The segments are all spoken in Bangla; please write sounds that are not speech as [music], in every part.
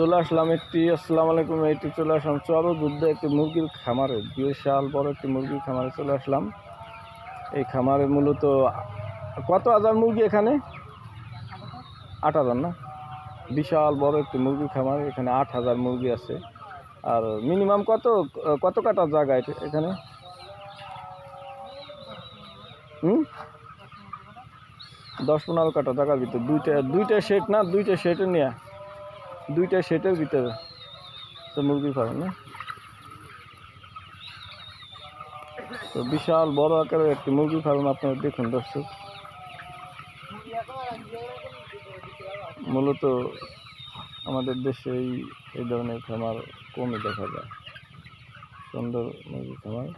চলে আসলাম একটি, আসসালামু আলাইকুম একটি চলে আসলাম চরো যুদ্ধে একটি মুরগির খামারে। বিশাল বড় একটি মুরগির খামারে চলে আসলাম। এই খামারে মূলত কত হাজার মুরগি এখানে? আট হাজার না? বিশাল বড় একটি মুরগির খামার এখানে আট হাজার মুরগি আছে। আর মিনিমাম কত কত কাটার জায়গা এটা এখানে? হুম? দশ পনেরো কাটা জায়গার ভিতরে। দুইটা দুইটা সেট না? দুইটা সেটে নেয়া। দুইটা সেটের ভিতরে। তো মুরগি ফার্ম না? তো বিশাল বড় আকারের একটি মুরগি ফার্ম আপনারা দেখুন, দর্শক। মূলত আমাদের দেশে এই এই ধরনের খামার কমই দেখা যায়। সুন্দর মুরগি খামার।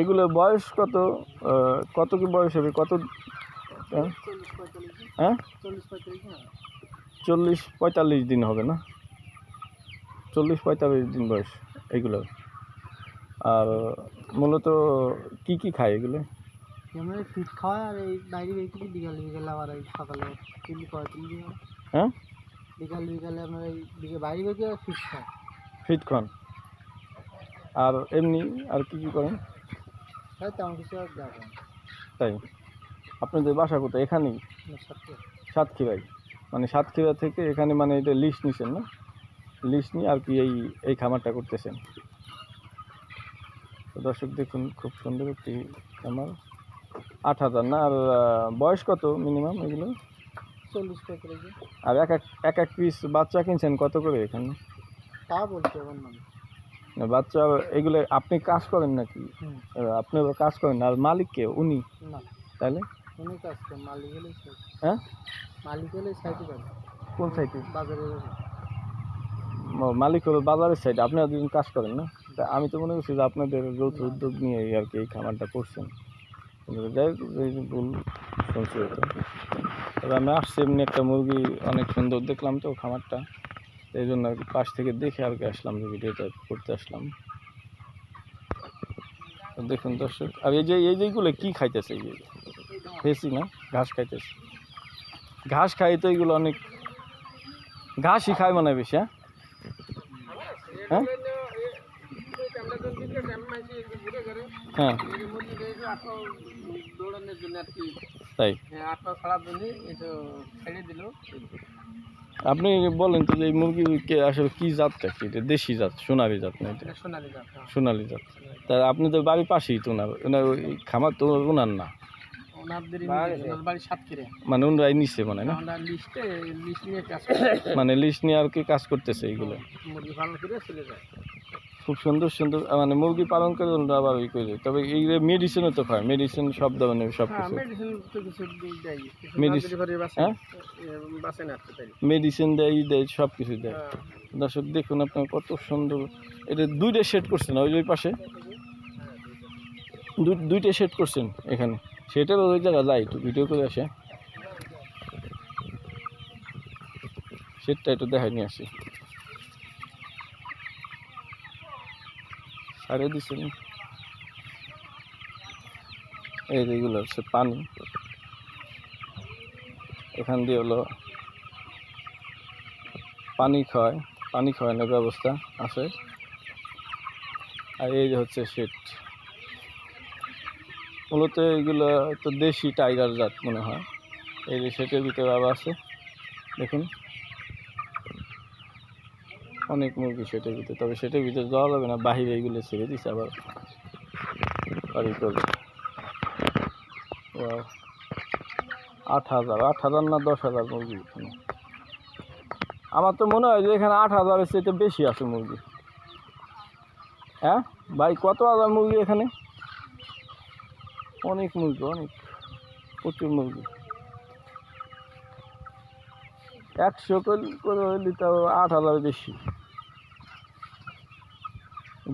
এগুলো বয়স কত? কত কি বয়স হবে? কত হ্যাঁ? হ্যাঁ চল্লিশ পঁয়তাল্লিশ দিন হবে না? চল্লিশ পঁয়তাল্লিশ দিন বয়স এগুলো আর মূলত কি কি খায় এগুলো? ফিট আর এই বাইরে বের করি বিকালে বিকালে আবার এই সকালে পরে তিনটি হয় হ্যাঁ? বিকাল এই বাইরে বের করে ফিট খায় ফিট খান। আর এমনি আর কি কি করেন? তাই তেমন কিছু আর দেখেন তাই? আপনাদের বাসা কোথায়? এখানেই? সাতক্ষীরাই। মানে সাতক্ষীরা থেকে এখানে মানে এটা লিস্ট নিছেন না? লিস্ট নিয়ে আর কি এই এই খামারটা করতেছেন। তো দর্শক দেখুন খুব সুন্দর একটি খামার। আট হাজার না? আর বয়স কত মিনিমাম এগুলো? চল্লিশ আর এক এক এক এক পিস বাচ্চা কিনছেন কত করে এখানে? তা বলছে না, বাচ্চা এগুলো আপনি কাজ করেন নাকি? আপনি কাজ করেন আর মালিক কে? উনি? তাহলে মালিক হ্যাঁ? মালিক হলেই সাইডে পাবে কোন সাইডে বাজারে যাবে মালিক হলো বাজারের সাইডে আপনারা দুজন কাজ করেন না? তা আমি তো মনে করছি যে আপনাদের যৌথ উদ্যোগ নিয়ে এই আর কি এই খামারটা করছেন। যাই যে ভুল শুনছি হয়তো তবে আমি আসছি এমনি একটা মুরগি অনেক সুন্দর দেখলাম তো খামারটা। এই জন্য আর কি পাশ থেকে দেখে আর কি আসলাম যে ভিডিওটা করতে আসলাম। দেখুন দর্শক আর এই যে এই যেগুলো কী খাইতেছে এই ফেসি না ঘাস খাইতেছে। ঘাস খাই তো এগুলো অনেক ঘাসই খায় মনে হয় বেশি হ্যাঁ? হ্যাঁ? হ্যাঁ। তাই। আপনি বলেন তো যে এই মুরগি কে আসলে কি জাতটা কি? এটা দেশি জাত সোনালি জাত না এটা? সোনালি জাত সোনালি জাত। তা আপনি তো বাড়ির পাশেই তো ওই খামার তো ওনার না ওনাদের ওনার বাড়ি সাতক্ষীরা মানে ওনারাই নিচ্ছে মানে না? আমরা লিস্টে লিস্ট নিয়ে কাজ [coughs] মানে লিস্ট নিয়ে আর কি কাজ করতেছে এইগুলো? মুরগি পালন করে চলে যায়। খুব সুন্দর সুন্দর মানে মুরগি পালন করে ওনারা আবার ওই করে। তবে এই মেডিসিনও তো খায় মেডিসিন সব ধরনের সব হ্যাঁ কিছু। মেডিসিন দেয় হ্যাঁ? মেডিসিন দেয় ই দেয় সব কিছু দেয়। হ্যাঁ। দর্শক দেখুন আপনার কত সুন্দর। এটা দুইটা সেট করছেন ওই ওই পাশে? দুইটা। সেট করছেন এখানে। সেটার ওই জায়গা যাই একটু ভিডিও করে আসে। সেটটা একটু দেখাই নিয়ে আসি। সারে দিচ্ছেন এই যে এগুলো হচ্ছে পানি। এখান দিয়ে হলো পানি খাওয়ায়, পানি খাওয়ানোর ব্যবস্থা আছে। আর এই যে হচ্ছে সেট। মূলত এগুলো তো দেশি টাইগার জাত মনে হয়। এই যে সেটের ভিতরে আবার আছে, দেখুন। অনেক মুরগি সেটের ভিতরে, তবে সেটের ভিতরে যাওয়া যাবে না, বাহিরে এইগুলো ছেড়ে দিছে আবার। বাড়ি করবে. আট হাজার আট হাজার না দশ হাজার মুরগি আমার তো মনে হয় যে এখানে আট হাজারের চেয়ে বেশি আছে মুরগি। হ্যাঁ? ভাই, কত হাজার মুরগি এখানে? অনেক মুরগি অনেক প্রচুর মুরগি। একশো করে হইলে তাও আট হাজার বেশি।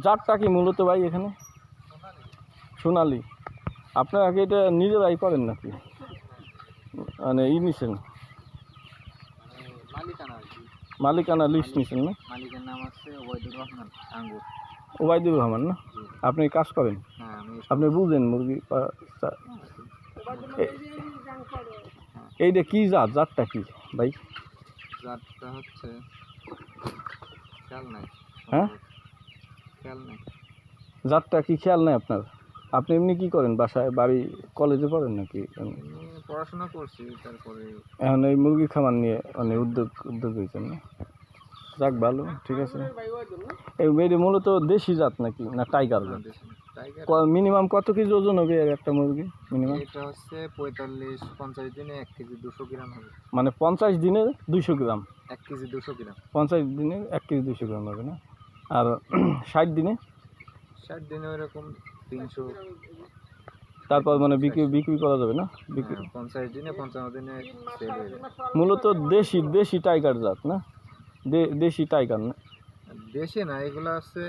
জাতটা কি মূলত ভাই এখানে? সোনালি। আপনারা কি এটা নিজেরাই করেন নাকি? মানে ই নিছেন? মালিকানা লিস্ট নিছেন না? মালিকের নাম হচ্ছে ওয়াইদুর রহমান আঙ্গুর। ওবায়দুর রহমান না? আপনি কাজ করেন। হ্যাঁ আপনি বুঝেন মুরগি এইটা কি জাত? জাতটা কি ভাই? জাতটা হচ্ছে হ্যাঁ? জাতটা কি খেয়াল নেই আপনার? আপনি এমনি কি করেন? বাসায় বাড়ি কলেজে পড়েন নাকি? পড়াশোনা করছি তারপরে এখন এই মুরগি খামার নিয়ে মানে উদ্যোগ উদ্যোগ হয়েছেন না? যাক ভালো ঠিক আছে। এই এটা মূলত দেশি জাত নাকি না টাইগার জাত? মিনিমাম কত কেজি ওজন হবে একটা মুরগি মিনিমাম এটা হচ্ছে পঁয়তাল্লিশ পঞ্চাশ দিনে এক কেজি দুশো গ্রাম হবে। মানে পঞ্চাশ দিনে দুইশো গ্রাম? এক কেজি দুশো গ্রাম। পঞ্চাশ দিনে এক কেজি দুশো গ্রাম হবে না? আর [clears throat] ষাট দিনে? ষাট দিনে ওইরকম তিনশো। তারপর মানে বিক্রি বিক্রি করা যাবে না? বিক্রি হ্যাঁ, পঞ্চাশ দিনে পঞ্চান্ন দিনে মূলত দেশি দেশি টাইগার জাত না? দেশি টাইগার না? দেশি না এগুলো আছে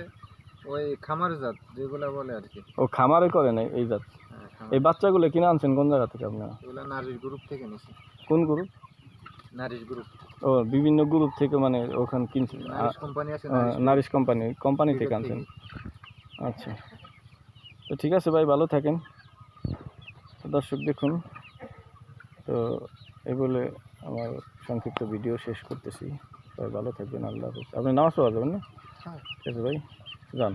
ওই খামার জাত যেগুলা বলে আর কি। ও খামারে করে না এই জাত? হ্যাঁ, এই বাচ্চাগুলো কিনে আনছেন কোন জায়গা থেকে আপনারা? এগুলা নারীর গ্রুপ থেকে নিছি। কোন গ্রুপ নারীর গ্রুপ ও বিভিন্ন গ্রুপ থেকে মানে ওখানে কিনছেন? নারিশ কোম্পানি আছে নারিশ নারিশ কোম্পানি কোম্পানি থেকে আনছেন। আচ্ছা। তো ঠিক আছে ভাই ভালো থাকেন। দর্শক দেখুন তো এই বলে আমার সংক্ষিপ্ত ভিডিও শেষ করতেছি। সবাই ভালো থাকবেন আল্লাহ হাফিজ। আপনি নামাজ পড়া যাবেন না? হ্যাঁ। ঠিক আছে ভাই যান।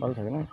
ভালো থাকেন হ্যাঁ।